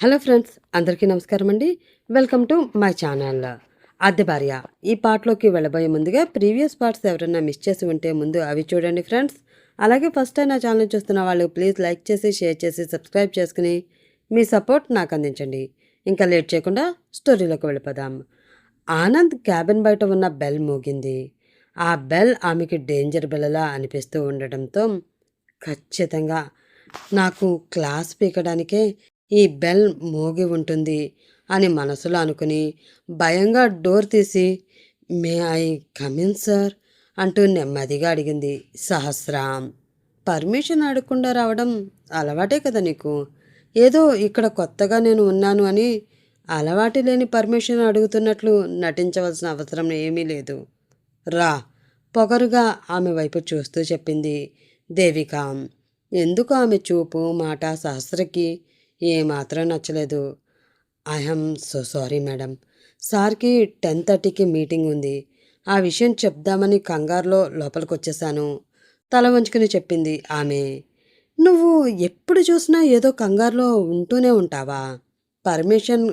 Hello friends అందరికీ నమస్కారం అండి. Welcome to my channel. అద్దె భార్య ఈ పాటలోకి వెళ్ళబోయే ముందుగా ప్రీవియస్ పార్ట్స్ ఎవరైనా మిస్ చేసి ఉంటే ముందు అవి చూడండి ఫ్రెండ్స్. అలాగే ఫస్ట్ టైం నా ఛానల్ చూస్తున్న వాళ్ళు ప్లీజ్ లైక్ చేసి షేర్ చేసి సబ్స్క్రైబ్ చేసుకుని మీ సపోర్ట్ నాకు అందించండి. ఇంకా లేట్ చేయకుండా స్టోరీలోకి వెళ్ళిపోదాం. ఆనంద్ క్యాబిన్ బయట ఉన్న బెల్ మోగింది. ఆ బెల్ ఆమెకి డేంజర్ బెల్లలా అనిపిస్తూ ఉండడంతో ఖచ్చితంగా నాకు క్లాస్ పీకడానికే ఈ బెల్ మోగి ఉంటుంది అని మనసులో అనుకుని భయంగా డోర్ తీసి మే ఐ కమిన్ సార్ అంటూ నెమ్మదిగా అడిగింది సహస్రం. పర్మిషన్ అడగకుండా రావడం అలవాటే కదా నీకు? ఏదో ఇక్కడ కొత్తగా నేను ఉన్నాను అని అలవాటు లేని పర్మిషన్ అడుగుతున్నట్లు నటించవలసిన అవసరం ఏమీ లేదు. రా పొగరుగా ఆమె వైపు చూస్తూ చెప్పింది దేవిక ఎందుకు ఆమె చూపు మాట సహస్రకి ఏమాత్రం నచ్చలేదు. I'm so sorry madam. సార్కి టెన్ థర్టీకి మీటింగ్ ఉంది. ఆ విషయం చెప్దామని కంగారులో లోపలికి వచ్చేసాను తల వంచుకుని చెప్పింది ఆమె. నువ్వు ఎప్పుడు చూసినా ఏదో కంగారులో ఉంటూనే ఉంటావా? పర్మిషన్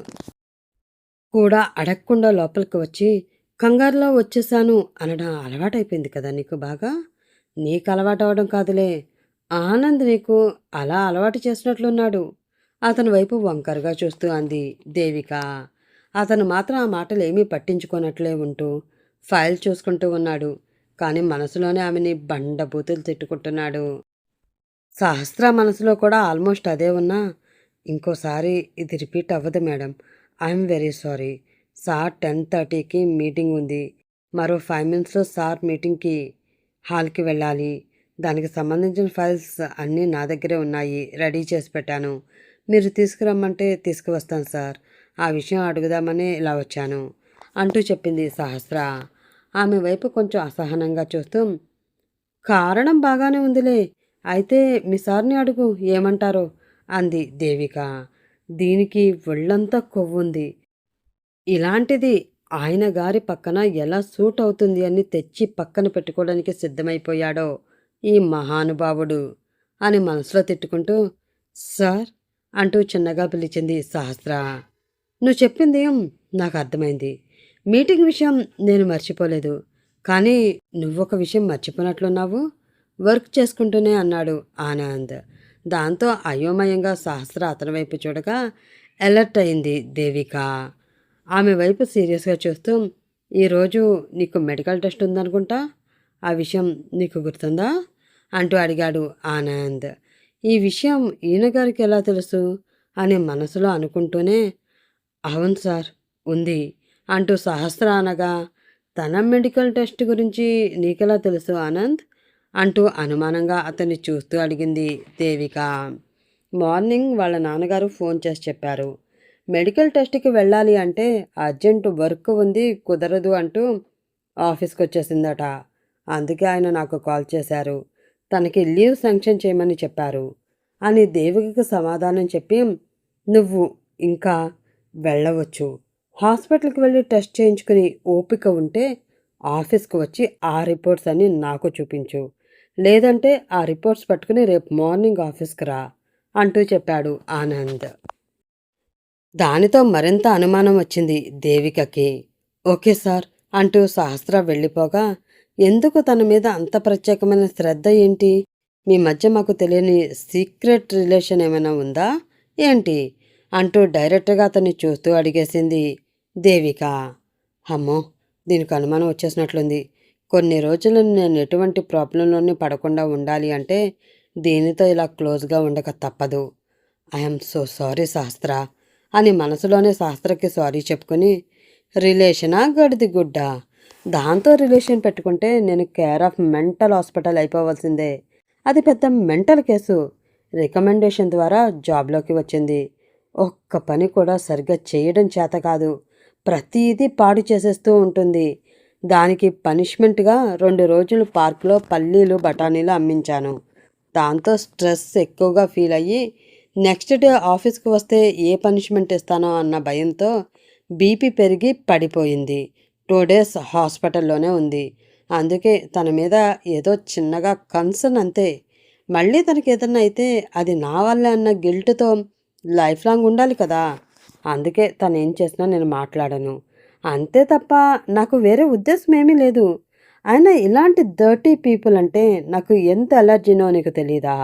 కూడా అడగకుండా లోపలికి వచ్చి కంగారులో వచ్చేసాను అనడం అలవాటైపోయింది కదా నీకు బాగా? నీకు అలవాటు అవడం కాదులే. ఆనంద్ నీకు అలా అలవాటు చేసినట్లున్నాడు. అతని వైపు వంకరగా చూస్తూ అంది దేవిక అతను మాత్రం ఆ మాటలు ఏమీ పట్టించుకోనట్లే ఉంటూ ఫైల్ చూసుకుంటూ ఉన్నాడు. కానీ మనసులోనే ఆమెని బండబూతులు తిట్టుకుంటున్నాడు. సహస్ర మనసులో కూడా ఆల్మోస్ట్ అదే ఉన్నా ఇంకోసారి ఇది రిపీట్ అవ్వదు madam. I'm very sorry. Sir ten థర్టీకి మీటింగ్ ఉంది. మరో ఫైవ్ మినిట్స్లో సార్ మీటింగ్కి హాల్కి వెళ్ళాలి. దానికి సంబంధించిన ఫైల్స్ అన్నీ నా దగ్గరే ఉన్నాయి. రెడీ చేసి పెట్టాను. మీరు తీసుకురమ్మంటే తీసుకువస్తాను సార్. ఆ విషయం అడుగుదామని ఇలా వచ్చాను. అంటూ చెప్పింది సహస్ర. ఆమె వైపు కొంచెం అసహనంగా చూస్తూ కారణం బాగానే ఉందిలే. అయితే మీ సార్ని అడుగు ఏమంటారో? అంది దేవిక. దీనికి ఒళ్ళంతా కొవ్వుంది ఇలాంటిది ఆయన గారి పక్కన ఎలా సూట్ అవుతుంది అని తెచ్చి పక్కన పెట్టుకోవడానికి సిద్ధమైపోయాడో ఈ మహానుభావుడు అని మనసులో తిట్టుకుంటూ సార్ అంటూ చిన్నగా పిలిచింది సహస్ర. నువ్వు చెప్పింది నాకు అర్థమైంది. మీటింగ్ విషయం నేను మర్చిపోలేదు. కానీ నువ్వొక విషయం మర్చిపోయినట్లున్నావు? వర్క్ చేసుకుంటూనే అన్నాడు ఆనంద్. దాంతో అయోమయంగా సహస్ర అతని వైపు చూడగా అలర్ట్ అయింది దేవిక. ఆమె వైపు సీరియస్గా చూస్తూ ఈరోజు నీకు మెడికల్ టెస్ట్ ఉందనుకుంటా? ఆ విషయం నీకు గుర్తుందా? అంటూ అడిగాడు ఆనంద్. ఈ విషయం ఈయనగారికి ఎలా తెలుసు? అని మనసులో అనుకుంటూనే అవును సార్ ఉంది. అంటూ సహస్ర అనగా తన మెడికల్ టెస్ట్ గురించి నీకెలా తెలుసు ఆనంద్? అంటూ అనుమానంగా అతన్ని చూస్తూ అడిగింది దేవిక. మార్నింగ్ వాళ్ళ నాన్నగారు ఫోన్ చేసి చెప్పారు. మెడికల్ టెస్ట్కి వెళ్ళాలి అంటే అర్జెంటు వర్క్ ఉంది కుదరదు అంటూ ఆఫీస్కి వచ్చేసిందట. అందుకే ఆయన నాకు కాల్ చేశారు. తనకి లీవ్ శాంక్షన్ చేయమని చెప్పారు. అని దేవికకు సమాధానం చెప్పి నువ్వు ఇంకా వెళ్ళవచ్చు. హాస్పిటల్కి వెళ్ళి టెస్ట్ చేయించుకుని ఓపిక ఉంటే ఆఫీస్కి వచ్చి ఆ రిపోర్ట్స్ అన్ని నాకు చూపించు. లేదంటే ఆ రిపోర్ట్స్ పట్టుకుని రేపు మార్నింగ్ ఆఫీస్కి రా అంటూ చెప్పాడు ఆనంద్. దానితో మరింత అనుమానం వచ్చింది దేవికకి. ఓకే సార్ అంటూ సహస్ర వెళ్ళిపోగా ఎందుకు తన మీద అంత ప్రత్యేకమైన శ్రద్ధ ఏంటి? మీ మధ్య మాకు తెలియని సీక్రెట్ రిలేషన్ ఏమైనా ఉందా? ఏంటి? అంటూ డైరెక్ట్గా అతన్ని చూస్తూ అడిగేసింది దేవిక. అమ్మో! దీనికి అనుమానం వచ్చేసినట్లుంది. కొన్ని రోజులు నేను ఎటువంటి ప్రాబ్లంలోనే పడకుండా ఉండాలి అంటే దీనితో ఇలా క్లోజ్గా ఉండక తప్పదు. ఐఎమ్ సో సారీ శాస్త్ర అని మనసులోనే శాస్త్రకి సారీ చెప్పుకొని రిలేషనా గడిది గుడ్డ? దాంతో రిలేషన్ పెట్టుకుంటే నేను కేర్ ఆఫ్ మెంటల్ హాస్పిటల్ అయిపోవాల్సిందే. అది పెద్ద మెంటల్ కేసు. రికమెండేషన్ ద్వారా జాబ్లోకి వచ్చింది. ఒక్క పని కూడా సరిగ్గా చేయడం చేత కాదు. ప్రతిదీ పాడు చేసేస్తూ ఉంటుంది. దానికి పనిష్మెంట్గా రెండు రోజులు పార్క్లో పల్లీలు బఠానీలు అమ్మించాను. దాంతో స్ట్రెస్ ఎక్కువగా ఫీల్ అయ్యి నెక్స్ట్ డే ఆఫీస్కి వస్తే ఏ పనిష్మెంట్ ఇస్తానో అన్న భయంతో బీపీ పెరిగి పడిపోయింది. టూ డేస్ హాస్పిటల్లోనే ఉంది. అందుకే తన మీద ఏదో చిన్నగా కన్సర్న్ అంతే. మళ్ళీ తనకి ఏదన్నా అయితే అది నా వల్లే అన్న గిల్ట్తో లైఫ్ లాంగ్ ఉండాలి కదా. అందుకే తను ఏం చేసినా నేను మాట్లాడను. అంతే తప్ప నాకు వేరే ఉద్దేశం ఏమీ లేదు. అయినా ఇలాంటి డర్టీ పీపుల్ అంటే నాకు ఎంత ఎలర్జీనో నీకు తెలీదా?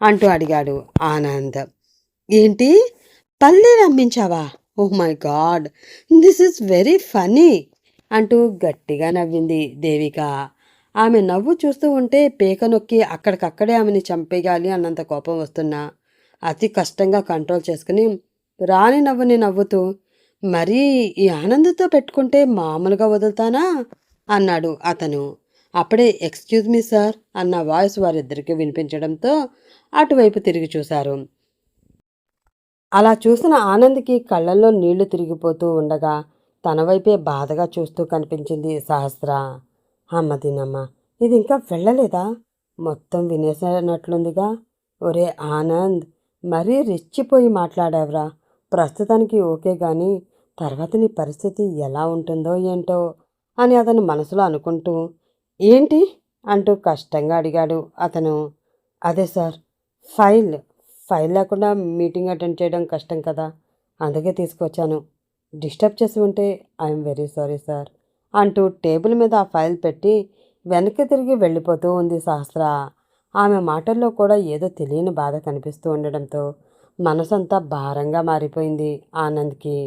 అంటూ అడిగాడు ఆనంద్. ఏంటి? పల్లీలు అమ్మించావా ఓ my god! This is very funny. అంటూ గట్టిగా నవ్వింది దేవిక. ఆమె నవ్వు చూస్తూ ఉంటే పీక నొక్కి అక్కడికక్కడే ఆమెని చంపేయాలి అన్నంత కోపం వస్తున్నా. అతి కష్టంగా కంట్రోల్ చేసుకుని రాని నవ్వుని నవ్వుతూ మరీ ఈ ఆనందంతో పెట్టుకుంటే మామూలుగా వదులుతానా? అన్నాడు అతను. అప్పుడే ఎక్స్క్యూజ్ మీ సార్ అన్న వాయిస్ వారిద్దరికీ వినిపించడంతో అటువైపు తిరిగి చూశారు. అలా చూసిన ఆనంద్కి కళ్ళల్లో నీళ్ళు తిరిగిపోతూ ఉండగా తన వైపే బాధగా చూస్తూ కనిపించింది సహస్ర. అమ్మదినమ్మ ఇది ఇంకా వెళ్ళలేదా? మొత్తం వినేసినట్లుందిగా. ఒరే ఆనంద్ మరీ రెచ్చిపోయి మాట్లాడావురా. ప్రస్తుతానికి ఓకే గాని తర్వాత నీ పరిస్థితి ఎలా ఉంటుందో ఏంటో అని అతను మనసులో అనుకుంటూ ఏంటి? అంటూ కష్టంగా అడిగాడు అతను. అదే సార్ ఫైల్ ఫైల్ లేకుండా మీటింగ్ అటెండ్ చేయడం కష్టం కదా అందుకే తీసుకొచ్చాను. డిస్టర్బ్ చేసి ఉంటే ఐఎమ్ వెరీ సారీ సార్ అంటూ టేబుల్ మీద ఆ ఫైల్ పెట్టి వెనక్కి తిరిగి వెళ్ళిపోతూ ఉంది సహస్ర. ఆమె మాటల్లో కూడా ఏదో తెలియని బాధ కనిపిస్తూ ఉండడంతో మనసంతా భారంగా మారిపోయింది ఆనంద్కి.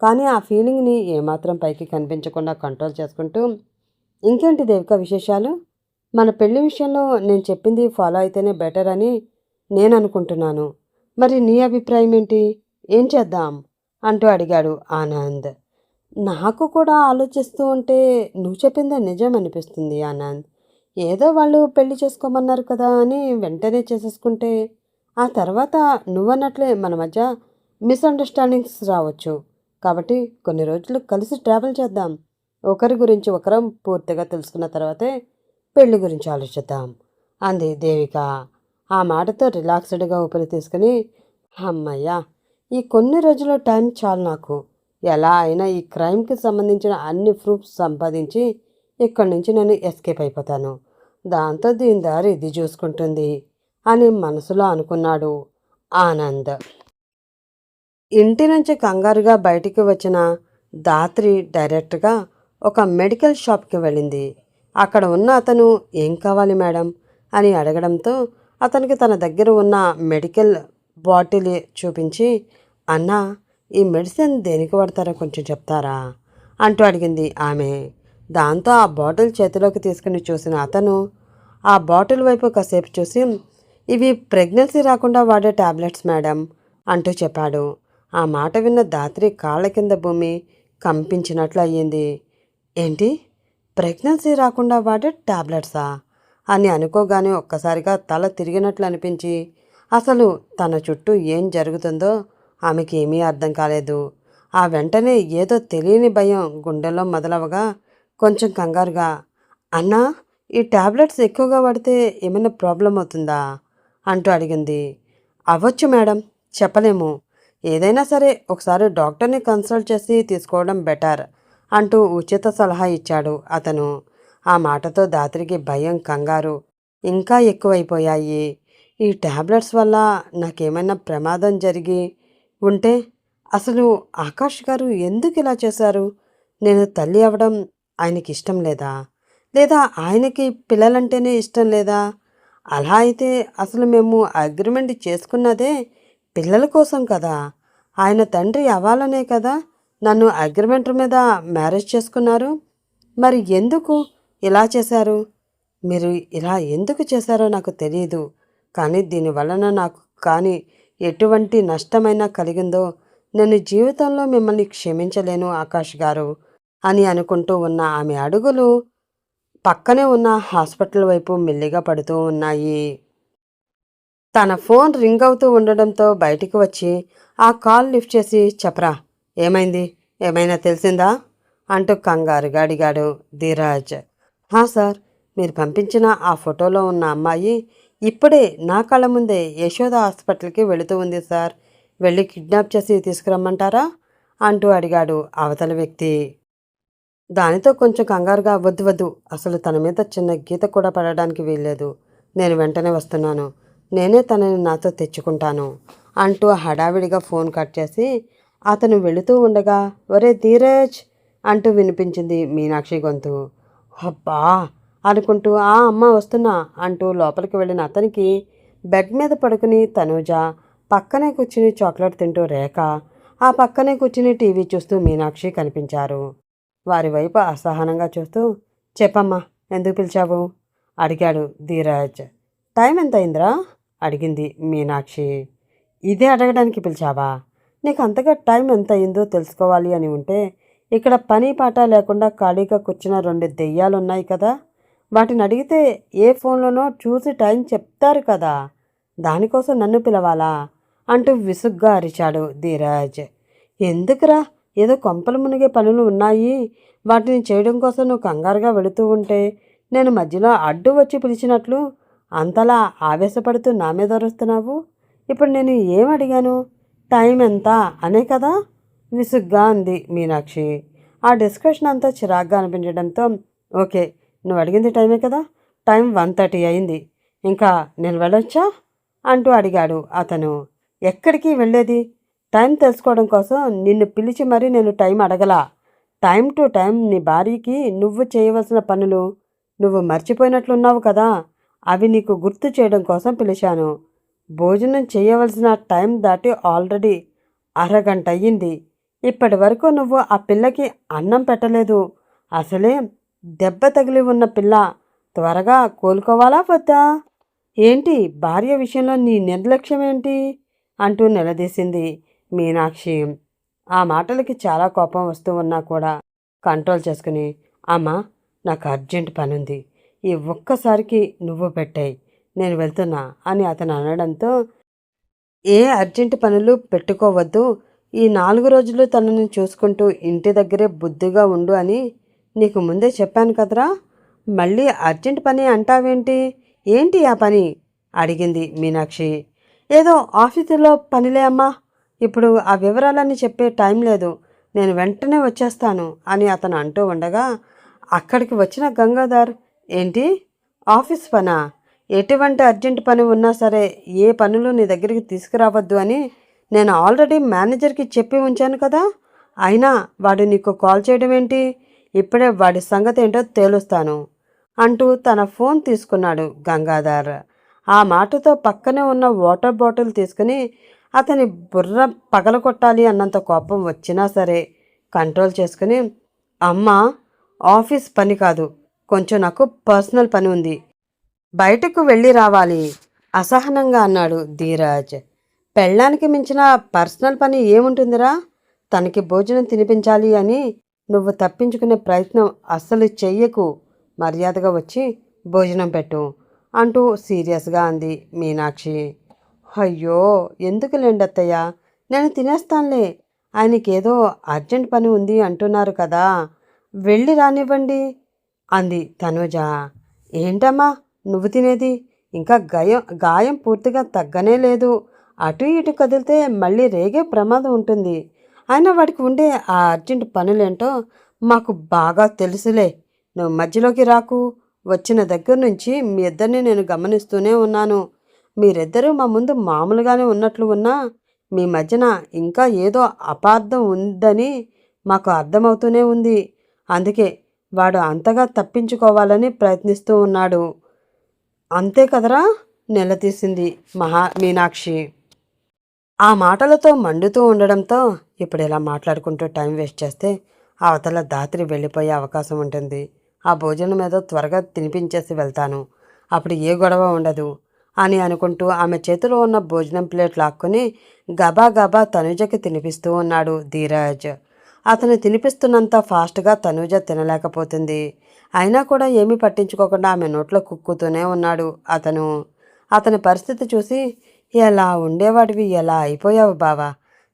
కానీ ఆ ఫీలింగ్ని ఏమాత్రం పైకి కనిపించకుండా కంట్రోల్ చేసుకుంటూ ఇంకేంటి దేవిక విశేషాలు? మన పెళ్ళి విషయంలో నేను చెప్పింది ఫాలో అయితేనే బెటర్ అని నేను అనుకుంటున్నాను. మరి నీ అభిప్రాయం ఏంటి? ఏం చేద్దాం? అంటూ అడిగాడు ఆనంద్. నాకు కూడా ఆలోచిస్తూ ఉంటే నువ్వు చెప్పిందే నిజం అనిపిస్తుంది ఆనంద్. ఏదో వాళ్ళు పెళ్ళి చేసుకోమన్నారు కదా అని వెంటనే చేసేసుకుంటే ఆ తర్వాత నువ్వన్నట్లే మన మధ్య మిస్అండర్స్టాండింగ్స్ రావచ్చు. కాబట్టి కొన్ని రోజులు కలిసి ట్రావెల్ చేద్దాం. ఒకరి గురించి ఒకరం పూర్తిగా తెలుసుకున్న తర్వాతే పెళ్ళి గురించి ఆలోచిద్దాం. అంది దేవిక. ఆ మాటతో రిలాక్స్డ్గా ఊపిరి తీసుకుని అమ్మయ్యా ఈ కొన్ని రోజుల టైం చాలు నాకు. ఎలా అయినా ఈ క్రైమ్కి సంబంధించిన అన్ని ప్రూఫ్స్ సంపాదించి ఇక్కడి నుంచి నేను ఎస్కేప్ అయిపోతాను. దాంతో దీని దారి ఇది చూసుకుంటుంది అని మనసులో అనుకున్నాడు ఆనంద్. ఇంటి నుంచి కంగారుగా బయటికి వచ్చిన దాత్రి డైరెక్ట్గా ఒక మెడికల్ షాప్కి వెళ్ళింది. అక్కడ ఉన్న అతను ఏం కావాలి మేడం? అని అడగడంతో అతనికి తన దగ్గర ఉన్న మెడికల్ బాటిల్ చూపించి అన్నా ఈ మెడిసిన్ దేనికి వాడతారో కొంచెం చెప్తారా? అంటూ అడిగింది ఆమె. దాంతో ఆ బాటిల్ చేతిలోకి తీసుకుని చూసిన అతను ఆ బాటిల్ వైపు కాసేపు చూసి ఇవి ప్రెగ్నెన్సీ రాకుండా వాడే టాబ్లెట్స్ మేడం అంటూ చెప్పాడు. ఆ మాట విన్న దాత్రి కాళ్ళ కింద భూమి కంపించినట్లు అయ్యింది. ఏంటి? ప్రెగ్నెన్సీ రాకుండా వాడే టాబ్లెట్సా? అని అనుకోగానే ఒక్కసారిగా తల తిరిగినట్లు అనిపించి అసలు తన చుట్టూ ఏం జరుగుతుందో ఆమెకి ఏమీ అర్థం కాలేదు. ఆ వెంటనే ఏదో తెలియని భయం గుండెలో మొదలవగా కొంచెం కంగారుగా అన్నా ఈ టాబ్లెట్స్ ఎక్కువగా వాడితే ఏమైనా ప్రాబ్లం అవుతుందా? అంటూ అడిగింది. అవ్వచ్చు మేడం చెప్పలేము. ఏదైనా సరే ఒకసారి డాక్టర్ని కన్సల్ట్ చేసి తీసుకోవడం బెటర్ అంటూ ఉచిత సలహా ఇచ్చాడు అతను. ఆ మాటతో దాత్రికి భయం కంగారు ఇంకా ఎక్కువైపోయాయి. ఈ టాబ్లెట్స్ వల్ల నాకేమైనా ప్రమాదం జరిగి ఉంటే అసలు ఆకాష్ గారు ఎందుకు ఇలా చేశారు? నేను తల్లి అవ్వడం ఆయనకి ఇష్టం లేదా? లేదా ఆయనకి పిల్లలంటేనే ఇష్టం లేదా? అలా అయితే అసలు మేము అగ్రిమెంట్ చేసుకున్నదే పిల్లల కోసం కదా? ఆయన తండ్రి అవ్వాలనే కదా నన్ను అగ్రిమెంట్ మీద మ్యారేజ్ చేసుకున్నారు? మరి ఎందుకు ఇలా చేశారు? మీరు ఇలా ఎందుకు చేశారో నాకు తెలియదు కానీ దీని వలన నాకు కానీ ఎటువంటి నష్టమైనా కలిగిందో నేను జీవితంలో మిమ్మల్ని క్షమించలేను ఆకాష్ గారు అని అనుకుంటూ ఉన్న ఆమె అడుగులు పక్కనే ఉన్న హాస్పిటల్ వైపు మెల్లిగా పడుతూ ఉన్నాయి. తన ఫోన్ రింగ్ అవుతూ ఉండడంతో బయటికి వచ్చి ఆ కాల్ లిఫ్ట్ చేసి చెప్పరా ఏమైంది? ఏమైనా తెలిసిందా? అంటూ కంగారుగా అడిగాడు ధీరాజ్. హా సార్ మీరు పంపించిన ఆ ఫోటోలో ఉన్న అమ్మాయి ఇప్పుడే నా కళ్ళ ముందే యశోద హాస్పిటల్కి వెళుతూ ఉంది సార్. వెళ్ళి కిడ్నాప్ చేసి తీసుకురమ్మంటారా? అంటూ అడిగాడు అవతల వ్యక్తి. దానితో కొంచెం కంగారుగా వద్దు వద్దు. అసలు తన మీద చిన్న గీత కూడా పడడానికి వీల్లేదు. నేను వెంటనే వస్తున్నాను. నేనే తనని నాతో తెచ్చుకుంటాను అంటూ హడావిడిగా ఫోన్ కట్ చేసి అతను వెళుతూ ఉండగా ఒరే ధీరజ్ అంటూ వినిపించింది మీనాక్షి గొంతు. అబ్బా! అనుకుంటూ ఆ అమ్మ వస్తున్నా అంటూ లోపలికి వెళ్ళిన అతనికి బెడ్ మీద పడుకుని తనూజ పక్కనే కూర్చుని చాక్లెట్ తింటూ రేఖ ఆ పక్కనే కూర్చుని టీవీ చూస్తూ మీనాక్షి కనిపించారు. వారి వైపు అసహనంగా చూస్తూ చెప్పమ్మా ఎందుకు పిలిచావు? అడిగాడు ధీరాజ్. టైం ఎంత అయిందిరా? అడిగింది మీనాక్షి. ఇదే అడగడానికి పిలిచావా? నీకు అంతగా టైం ఎంత అయిందో తెలుసుకోవాలి అని ఉంటే ఇక్కడ పని పాట లేకుండా ఖాళీగా కూర్చున్న రెండు దెయ్యాలు ఉన్నాయి కదా వాటిని అడిగితే ఏ ఫోన్లోనో చూసి టైం చెప్తారు కదా. దానికోసం నన్ను పిలవాలా? అంటూ విసుగ్గా అరిచాడు ధీరాజ్. ఎందుకురా? ఏదో కొంపలు మునిగే పనులు ఉన్నాయి. వాటిని చేయడం కోసం నువ్వు కంగారుగా వెళుతూ ఉంటే నేను మధ్యలో అడ్డు వచ్చి పిలిచినట్లు అంతలా ఆవేశపడుతూ నా మీద వరుస్తున్నావు ఇప్పుడు నేను ఏం అడిగాను? టైం ఎంత? అనే కదా? విసుగ్గా అంది మీనాక్షి. ఆ డిస్కషన్ అంతా చిరాగ్గా అనిపించడంతో ఓకే నువ్వు అడిగింది టైమే కదా? టైం వన్ థర్టీ అయింది. ఇంకా నేను వెళ్ళొచ్చా? అంటూ అడిగాడు అతను. ఎక్కడికి వెళ్ళేది? టైం తెలుసుకోవడం కోసం నిన్ను పిలిచి మరీ నేను టైం అడగలా. టైం టు టైం నీ భార్యకి నువ్వు చేయవలసిన పనులు నువ్వు మర్చిపోయినట్లున్నావు కదా? అవి నీకు గుర్తు చేయడం కోసం పిలిచాను. భోజనం చేయవలసిన టైం దాటి ఆల్రెడీ అరగంట అయ్యింది ఇప్పటి వరకు నువ్వు ఆ పిల్లకి అన్నం పెట్టలేదు. అసలే దెబ్బ తగిలి ఉన్న పిల్ల త్వరగా కోలుకోవాలా వద్దా? ఏంటి భార్య విషయంలో నీ నిర్లక్ష్యం ఏంటి అంటూ నిలదీసింది మీనాక్షి. ఆ మాటలకి చాలా కోపం వస్తూ ఉన్నా కూడా కంట్రోల్ చేసుకుని అమ్మా నాకు అర్జెంట్ పనుంది. ఈ ఒక్కసారికి నువ్వు పెట్టాయి. నేను వెళ్తున్నా అని అతను అనడంతో ఏ అర్జెంట్ పనులు పెట్టుకోవద్దు. ఈ నాలుగు రోజులు తనని చూసుకుంటూ ఇంటి దగ్గరే బుద్ధిగా ఉండు అని నీకు ముందే చెప్పాను కదరా. మళ్ళీ అర్జెంట్ పని అంటావేంటి? ఏంటి ఆ పని? అడిగింది మీనాక్షి. ఏదో ఆఫీసులో పనిలే అమ్మా. ఇప్పుడు ఆ వివరాలన్నీ చెప్పే టైం లేదు. నేను వెంటనే వచ్చేస్తాను అని అతను అంటూ ఉండగా అక్కడికి వచ్చిన గంగాధర్ ఏంటి? ఆఫీస్ పనా? ఎటువంటి అర్జెంట్ పని ఉన్నా సరే ఏ పనులు నీ దగ్గరికి తీసుకురావద్దు అని నేను ఆల్రెడీ మేనేజర్కి చెప్పి ఉంచాను కదా. అయినా వాడు నీకు కాల్ చేయడం ఏంటి? ఇప్పుడే వాడి సంగతి ఏంటో తేలుస్తాను అంటూ తన ఫోన్ తీసుకున్నాడు గంగాధర్. ఆ మాటతో పక్కనే ఉన్న వాటర్ బాటిల్ తీసుకుని అతని బుర్ర పగలగొట్టాలి అన్నంత కోపం వచ్చినా సరే కంట్రోల్ చేసుకుని అమ్మ ఆఫీస్ పని కాదు కొంచెం నాకు పర్సనల్ పని ఉంది. బయటకు వెళ్ళి రావాలి అసహనంగా అన్నాడు ధీరాజ్. పెళ్ళానికి మించిన పర్సనల్ పని ఏముంటుందిరా? తనకి భోజనం తినిపించాలి అని నువ్వు తప్పించుకునే ప్రయత్నం అస్సలు చెయ్యకు. మర్యాదగా వచ్చి భోజనం పెట్టు అంటూ సీరియస్గా అంది మీనాక్షి. అయ్యో ఎందుకు లేండి అత్తయ్య నేను తినేస్తానులే. ఆయనకేదో అర్జెంట్ పని ఉంది అంటున్నారు కదా. వెళ్ళి రానివ్వండి అంది తనుజ. ఏంటమ్మా నువ్వు తినేది? ఇంకా గాయం గాయం పూర్తిగా తగ్గనే లేదు. అటు ఇటు కదిలితే మళ్ళీ రేగే ప్రమాదం ఉంటుంది. అయినా వాడికి ఉండే ఆ అర్జెంట్ పనులేంటో మాకు బాగా తెలుసులే. నువ్వు మధ్యలోకి రాకు. వచ్చిన దగ్గర నుంచి మీ ఇద్దరిని నేను గమనిస్తూనే ఉన్నాను. మీరిద్దరూ మా ముందు మామూలుగానే ఉన్నట్లు ఉన్నా మీ మధ్యన ఇంకా ఏదో అపార్థం ఉందని మాకు అర్థమవుతూనే ఉంది. అందుకే వాడు అంతగా తప్పించుకోవాలని ప్రయత్నిస్తూ ఉన్నాడు. అంతే కదరా? నిలదీసింది మహా మీనాక్షి. ఆ మాటలతో మండుతూ ఉండడంతో ఇప్పుడు ఇలా మాట్లాడుకుంటూ టైం వేస్ట్ చేస్తే అవతల దాత్రి వెళ్ళిపోయే అవకాశం ఉంటుంది. ఆ భోజనం మీద త్వరగా తినిపించేసి వెళ్తాను. అప్పుడు ఏ గొడవ ఉండదు అని అనుకుంటూ ఆమె చేతిలో ఉన్న భోజనం ప్లేట్ లాక్కొని గబా గబా తనుజకి తినిపిస్తూ ఉన్నాడు ధీరాజ్. అతను తినిపిస్తున్నంత ఫాస్ట్గా తనుజ తినలేకపోతుంది. అయినా కూడా ఏమీ పట్టించుకోకుండా ఆమె నోట్లో కుక్కుతూనే ఉన్నాడు అతను. అతని పరిస్థితి చూసి ఎలా ఉండేవాడివి? ఎలా అయిపోయావు బావా?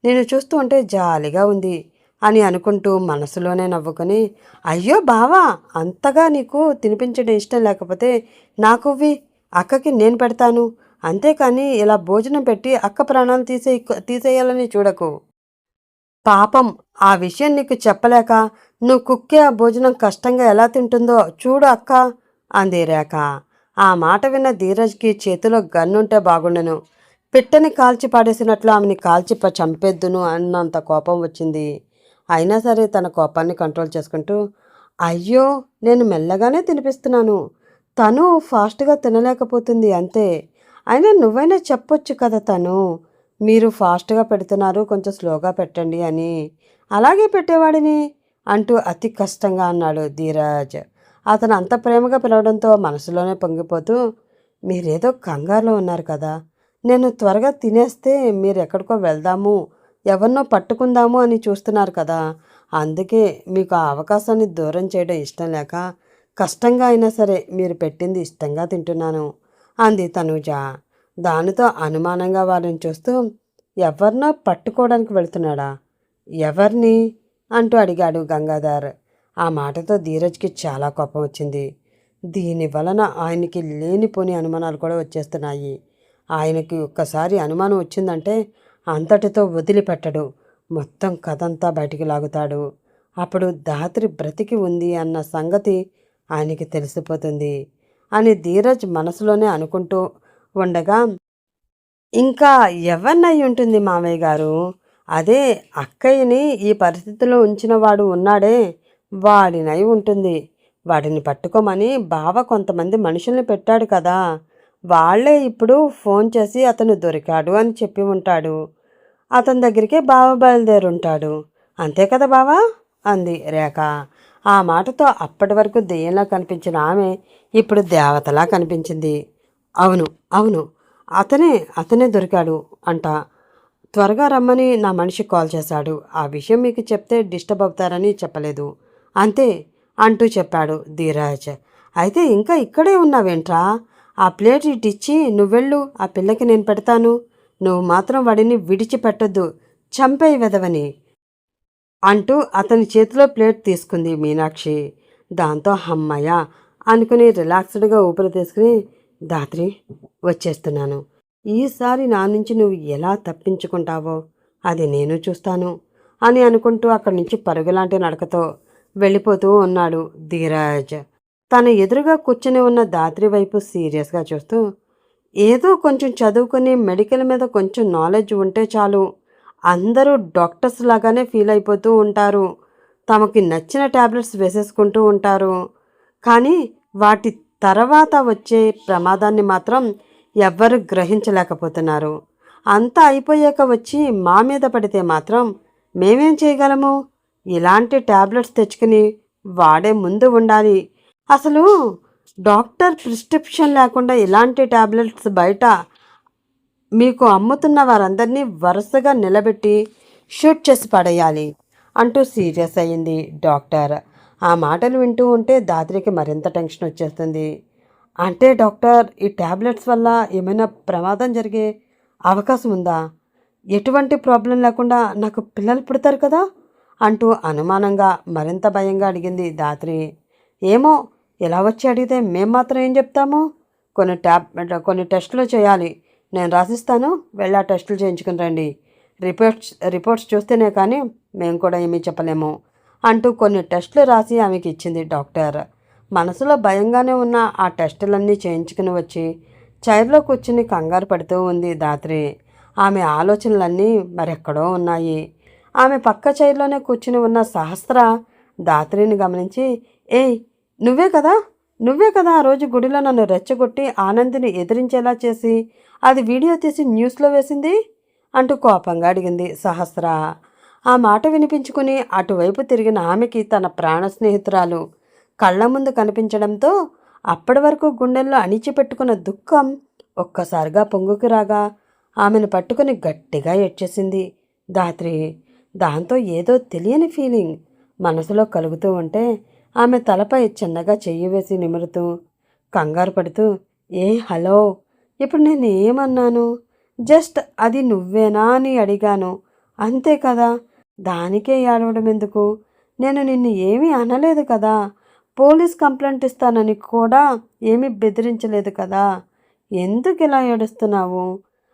నేను చూస్తూ ఉంటే జాలిగా ఉంది అని అనుకుంటూ మనసులోనే నవ్వుకొని అయ్యో బావా అంతగా నీకు తినిపించడం ఇష్టం లేకపోతే నాకువ్వి అక్కకి నేను పెడతాను. అంతేకాని ఇలా భోజనం పెట్టి అక్క ప్రాణాలు తీసే తీసేయాలని చూడకు. పాపం ఆ విషయం నీకు చెప్పలేక నువ్వు కుక్కే ఆ భోజనం కష్టంగా ఎలా తింటుందో చూడు అక్క అంది రేఖ. ఆ మాట విన్న ధీరజ్కి చేతిలో గన్నుంటే బాగుండెను. పిట్టని కాల్చి పాడేసినట్లు ఆమెని కాల్చి చంపేద్దును అన్నంత కోపం వచ్చింది. అయినా సరే తన కోపాన్ని కంట్రోల్ చేసుకుంటూ అయ్యో నేను మెల్లగానే తినిపిస్తున్నాను. తను ఫాస్ట్గా తినలేకపోతుంది అంతే. అయినా నువ్వైనా చెప్పొచ్చు కదా తను. మీరు ఫాస్ట్గా పెడుతున్నారు కొంచెం స్లోగా పెట్టండి అని. అలాగే పెట్టేవాడిని అంటూ అతి కష్టంగా అన్నాడు ధీరాజ్. అతను అంత ప్రేమగా పిలవడంతో మనసులోనే పొంగిపోతూ మీరేదో కంగారులో ఉన్నారు కదా. నేను త్వరగా తినేస్తే మీరు ఎక్కడికో వెళ్దాము ఎవరినో పట్టుకుందాము అని చూస్తున్నారు కదా. అందుకే మీకు ఆ అవకాశాన్ని దూరం చేయడం ఇష్టం లేక కష్టంగా అయినా సరే మీరు పెట్టింది ఇష్టంగా తింటున్నాను అంది తనూజ. దానితో అనుమానంగా వారిని చూస్తూ ఎవరినో పట్టుకోవడానికి వెళ్తున్నాడా? ఎవరిని? అంటూ అడిగాడు గంగాధర్. ఆ మాటతో ధీరజ్కి చాలా కోపం వచ్చింది. దీని వలన ఆయనకి లేనిపోని అనుమానాలు కూడా వచ్చేస్తున్నాయి. ఆయనకి ఒక్కసారి అనుమానం వచ్చిందంటే అంతటితో వదిలిపెట్టడు. మొత్తం కథంతా బయటికి లాగుతాడు. అప్పుడు ధాత్రి బ్రతికి ఉంది అన్న సంగతి ఆయనకి తెలిసిపోతుంది అని ధీరజ్ మనసులోనే అనుకుంటూ ఉండగా ఇంకా ఎవరినై ఉంటుంది మామయ్య గారు? అదే అక్కయ్యని ఈ పరిస్థితిలో ఉంచిన వాడు ఉన్నాడే. వాడినై ఉంటుంది. వాడిని పట్టుకోమని బావ కొంతమంది మనుషుల్ని పెట్టాడు కదా. వాళ్ళే ఇప్పుడు ఫోన్ చేసి అతను దొరికాడు అని చెప్పి ఉంటాడు. అతని దగ్గరికే బావ బయలుదేరుంటాడు. అంతే కదా బావా? అంది రేఖ. ఆ మాటతో అప్పటి వరకు దెయ్యంలా కనిపించిన ఆమె ఇప్పుడు దేవతలా కనిపించింది. అవును అవును అతనే అతనే దొరికాడు అంట. త్వరగా రమ్మని నా మనిషి కాల్ చేశాడు. ఆ విషయం మీకు చెప్తే డిస్టర్బ్ అవుతారని చెప్పలేదు. అంతే అంటూ చెప్పాడు ధీరాజ్. అయితే ఇంకా ఇక్కడే ఉన్నావేంట్రా? ఆ ప్లేట్ ఇటిచ్చి నువ్వెళ్ళు ఆ పిల్లకి నేను పెడతాను. నువ్వు మాత్రం వాడిని విడిచిపెట్టద్దు. చంపేయి వెదవని అంటూ అతని చేతిలో ప్లేట్ తీసుకుంది మీనాక్షి. దాంతో హమ్మయ్య అనుకుని రిలాక్స్డ్గా ఊపిరి తీసుకుని దాత్రి వచ్చేస్తున్నాను. ఈసారి నా నుంచి నువ్వు ఎలా తప్పించుకుంటావో అది నేను చూస్తాను అని అనుకుంటూ అక్కడి నుంచి పరుగులాంటి నడకతో వెళ్ళిపోతూ ఉన్నాడు ధీరాజ్. తన ఎదురుగా కూర్చుని ఉన్న దాత్రి వైపు సీరియస్గా చూస్తూ ఏదో కొంచెం చదువుకుని మెడికల్ మీద కొంచెం నాలెడ్జ్ ఉంటే చాలు. అందరూ డాక్టర్స్ లాగానే ఫీల్ అయిపోతూ ఉంటారు. తమకి నచ్చిన ట్యాబ్లెట్స్ వేసేసుకుంటూ ఉంటారు. కానీ వాటి తర్వాత వచ్చే ప్రమాదాన్ని మాత్రం ఎవ్వరు గ్రహించలేకపోతున్నారు. అంతా అయిపోయాక వచ్చి మా మీద పడితే మాత్రం మేమేం చేయగలము? ఇలాంటి ట్యాబ్లెట్స్ తెచ్చుకుని వాడే ముందు ఉండాలి. అసలు డాక్టర్ ప్రిస్క్రిప్షన్ లేకుండా ఇలాంటి ట్యాబ్లెట్స్ బయట మీకు అమ్ముతున్న వారందరినీ వరుసగా నిలబెట్టి షూట్ చేసి పడేయాలి అంటూ సీరియస్ అయ్యింది డాక్టర్. ఆ మాటలు వింటూ ఉంటే దాత్రికి మరింత టెన్షన్ వచ్చేస్తుంది. అంటే డాక్టర్ ఈ ట్యాబ్లెట్స్ వల్ల ఏమైనా ప్రమాదం జరిగే అవకాశం ఉందా? ఎటువంటి ప్రాబ్లం లేకుండా నాకు పిల్లలు పుడతారు కదా? అంటూ అనుమానంగా మరింత భయంగా అడిగింది దాత్రి ఏమో ఎలా వచ్చి అడిగితే మేం మాత్రం ఏం చెప్తాము? కొన్ని ట్యాబ్ కొన్ని టెస్టులు చేయాలి. నేను రాసిస్తాను వెళ్ళి ఆ టెస్టులు చేయించుకుని రండి. రిపోర్ట్స్ రిపోర్ట్స్ చూస్తేనే కానీ మేము కూడా ఏమీ చెప్పలేము అంటూ కొన్ని టెస్టులు రాసి ఆమెకి ఇచ్చింది డాక్టర్. మనసులో భయంగానే ఉన్న ఆ టెస్టులన్నీ చేయించుకుని వచ్చి చైర్లో కూర్చుని కంగారు పడుతూ ఉంది దాత్రి. ఆమె ఆలోచనలన్నీ మరెక్కడో ఉన్నాయి. ఆమె పక్క చైర్లోనే కూర్చుని ఉన్న సహస్ర దాత్రిని గమనించి ఏయ్ నువ్వే కదా? నువ్వే కదా ఆ రోజు గుడిలో నన్ను రెచ్చగొట్టి ఆనందిని ఎదిరించేలా చేసి అది వీడియో తీసి న్యూస్లో వేసింది? అంటూ కోపంగా అడిగింది సహస్ర. ఆ మాట వినిపించుకుని అటువైపు తిరిగిన ఆమెకి తన ప్రాణ స్నేహితురాలు కళ్ళ ముందు కనిపించడంతో అప్పటి వరకు గుండెల్లో అణిచిపెట్టుకున్న దుఃఖం ఒక్కసారిగా పొంగుకు రాగా ఆమెను పట్టుకుని గట్టిగా ఏడ్చేసింది. దాత్రి దాంతో ఏదో తెలియని ఫీలింగ్ మనసులో కలుగుతూ ఉంటే ఆమె తలపై చిన్నగా చెయ్యి వేసి నిమురుతూ కంగారు పడుతూ ఏ హలో ఇప్పుడు నేను ఏమన్నాను? జస్ట్ అది నువ్వేనా అని అడిగాను. అంతే కదా దానికే ఏడవడం ఎందుకు? నేను నిన్ను ఏమీ అనలేదు కదా పోలీస్ కంప్లైంట్ ఇస్తానని కూడా ఏమీ బెదిరించలేదు కదా ఎందుకు ఇలా ఏడుస్తున్నావు?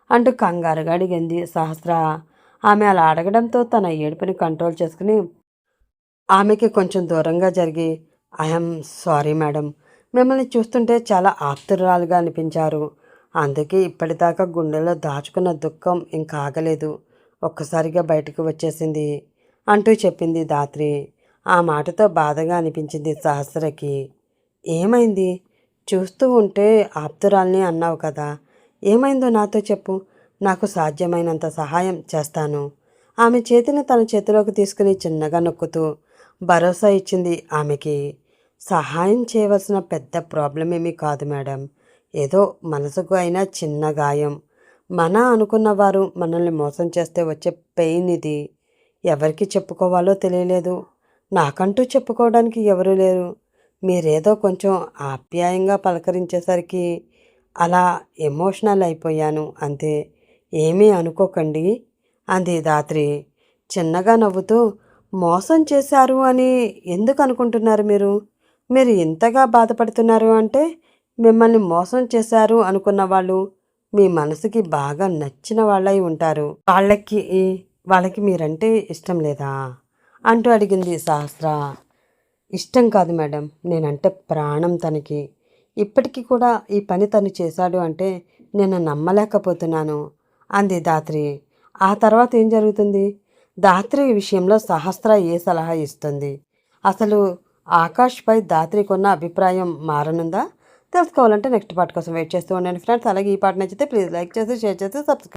అంటూ కంగారుగా అడిగింది సహస్ర. ఆమె అలా అడగడంతో తన ఏడుపుని కంట్రోల్ చేసుకుని ఆమెకి కొంచెం దూరంగా జరిగి ఐఎమ్ సారీ మేడం. మిమ్మల్ని చూస్తుంటే చాలా ఆప్తురాలుగా అనిపించారు. అందుకే ఇప్పటిదాకా గుండెలో దాచుకున్న దుఃఖం ఇంకా ఆగలేదు. ఒక్కసారిగా బయటకు వచ్చేసింది అంటూ చెప్పింది దాత్రి. ఆ మాటతో బాధగా అనిపించింది సహస్రకి. ఏమైంది? చూస్తూ ఉంటే ఆప్తురాల్ని అన్నావు కదా. ఏమైందో నాతో చెప్పు. నాకు సాధ్యమైనంత సహాయం చేస్తాను. ఆమె చేతిని తన చేతిలోకి తీసుకుని చిన్నగా నొక్కుతూ భరోసా ఇచ్చింది. ఆమెకి సహాయం చేయవలసిన పెద్ద ప్రాబ్లం ఏమీ కాదు మేడం. ఏదో మనసుకు అయినా చిన్న గాయం. మన అనుకున్న వారు మనల్ని మోసం చేస్తే వచ్చే పెయిన్ ఇది. ఎవరికి చెప్పుకోవాలో తెలియలేదు. నాకంటూ చెప్పుకోవడానికి ఎవరూ లేరు. మీరేదో కొంచెం ఆప్యాయంగా పలకరించేసరికి అలా ఎమోషనల్ అయిపోయాను. అంతే. ఏమీ అనుకోకండి. అంది దాత్రి చిన్నగా నవ్వుతూ మోసం చేశారు అని ఎందుకు అనుకుంటున్నారు మీరు? మీరు ఇంతగా బాధపడుతున్నారు అంటే మిమ్మల్ని మోసం చేశారు అనుకున్న వాళ్ళు మీ మనసుకి బాగా నచ్చిన వాళ్ళై ఉంటారు. వాళ్ళకి వాళ్ళకి మీరంటే ఇష్టం లేదా? అంటూ అడిగింది సహస్ర. ఇష్టం కాదు మేడం నేనంటే ప్రాణం తనకి. ఇప్పటికీ కూడా ఈ పని తను చేశాడు అంటే నేను నమ్మలేకపోతున్నాను అంది దాత్రి ఆ తర్వాత ఏం జరుగుతుంది? దాత్రి విషయంలో సహస్ర ఏ సలహా ఇస్తుంది? అసలు ఆకాష్పై దాత్రికి ఉన్న అభిప్రాయం మారనుందా? తెలుసుకోవాలంటే నెక్స్ట్ పార్ట్ కోసం వెయిట్ చేస్తూ ఉండండి ఫ్రెండ్స్. అలాగే ఈ పాట నచ్చితే ప్లీజ్ లైక్ చేసి షేర్ చేసి సబ్స్క్రైబ్